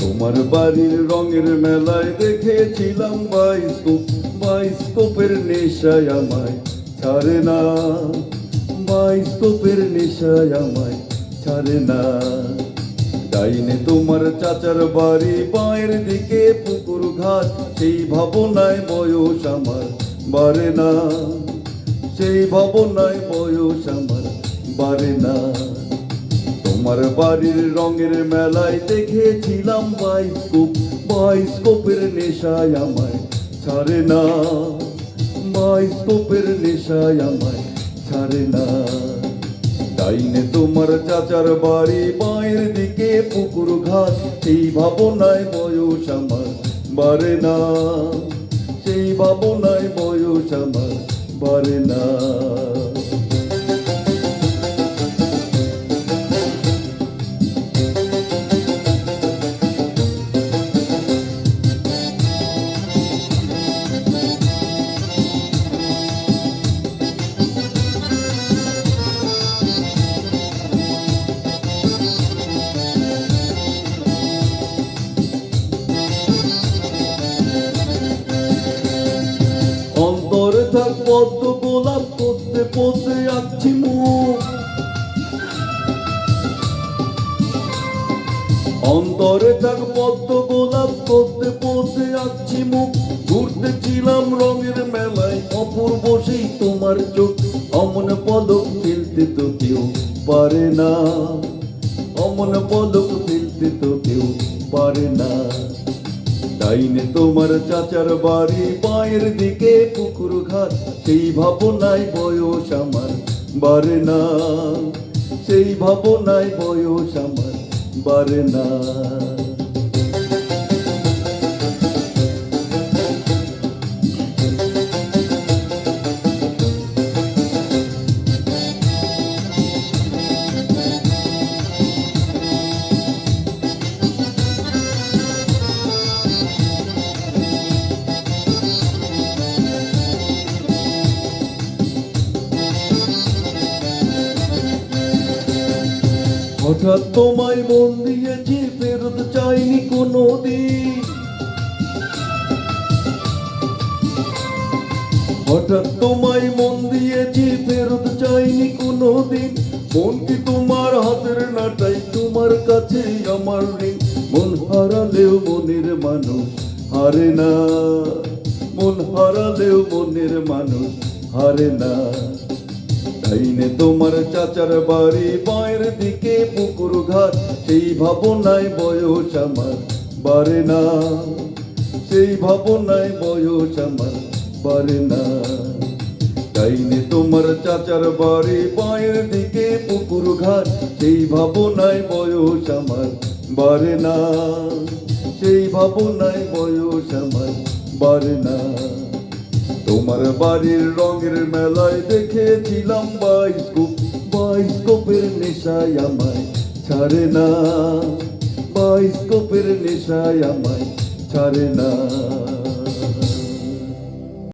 তোমার বাড়ির রঙের মেলায় দেখেছিলাম বাইস্কোপ, বাইস্কোপের নেশায় আমায় ছাড়ে না। বাইস্কোপের নেশায় আমায় ছাড়ে না। ডাইনে তোমার চাচার বাড়ি, পায়ের দিকে পুকুর ঘাট, সেই ভাবনায় বয়স আমার বাড়ে না। সেই ভাবনায় বয়স আমার বাড়ে না। তোমার বাড়ির রঙের মেলায় দেখেছিলাম বাইস্কোপ, বাইস্কোপের নেশায় আমায় ছাড়ে না। বাইস্কোপের নেশায় আমায় ছাড়ে না। ডাইনে তোমার চাচার বাড়ি মায়ের দিকে পুকুর ঘাট সেই ভাবনায় বয়স আমার বারে না। সেই ভাবনায় বয়স আমার বারে না। পদ্ম গোলাপ পদ্মে পদ্মে আঁকছি মুখ। অন্তরে থাক পদ্ম গোলাপ পদ্মে পদ্মে আঁকছি মুখ। ঘুরতেছিলাম রঙের মেলায়, অপূর্ব সেই তোমার চোখ। অমন পদক ফেলতে তো কেউ পারে না। অমন পদক ফেলতে তো কেউ পারে না। ডাইনে তোমার চাচার বাড়ি, পায়ের দিকে পুকুর ঘাট, সেই ভাবনায় বয়স আমার, বারে না। সেই ভাবনায় বয়স আমার, বারে না। হঠাৎ তোমায় মন দিয়েছি ফেরত চাইনি কোনো দিন হঠাৎ তোমায় মন দিয়েছি ফেরত চাইনি কোনো দিন মন কি তোমার হাতের নাটাই, তোমার কাছে আমার ঋণ। মন হারালেও মনের মানুষ হারে না। মন হারালেও মনের মানুষ হারে না। ডাইনে তোমার চাচার বাড়ি, পায়ের দিকে পুকুর ঘাট। সেই ভাবনায় বয়স আমার বারে না। সেই ভাবনায় বয়স আমার বারে না। ডাইনে তোমার চাচার বাড়ি, পায়ের দিকে পুকুর ঘাট। সেই ভাবনায় বয়স আমার বারে না। সেই ভাবনায় বয়স আমার বারে না। তোমার বাড়ির রঙের মেলায় দেখেছিলাম বাইস্কোপ। বাইস্কোপের নেশায় আমায় ছাড়ে না। বাইস্কোপের নেশায় আমায় ছাড়ে না।